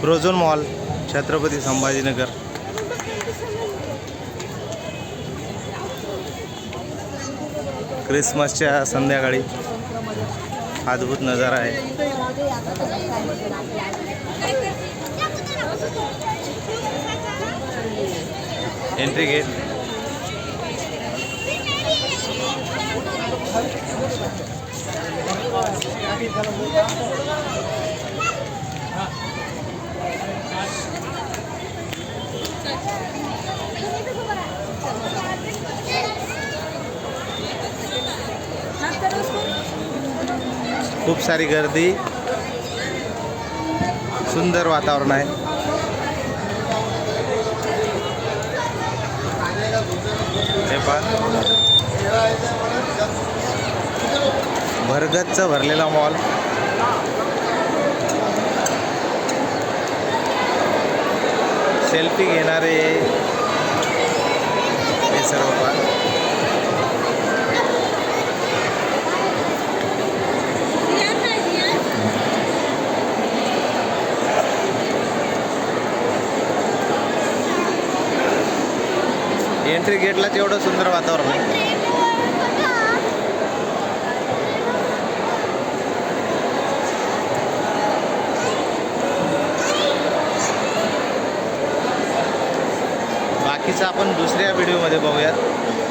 Prozone mall Chhatrapati Sambhajinagar. क्रिसमसच्या संध्याकाळी अद्भुत नजारा आहे. एंट्री गेट खूप सारी गर्दी. सुंदर वातावरण आहे. हे पहा. भरगच्च भरलेला मॉल सेल्फी घेणारे. हे सर्व पार एंट्री गेटलाच एवढं सुंदर वातावरण आहे. बाकीचं आपण दुसऱ्या व्हिडिओमध्ये बघूयात.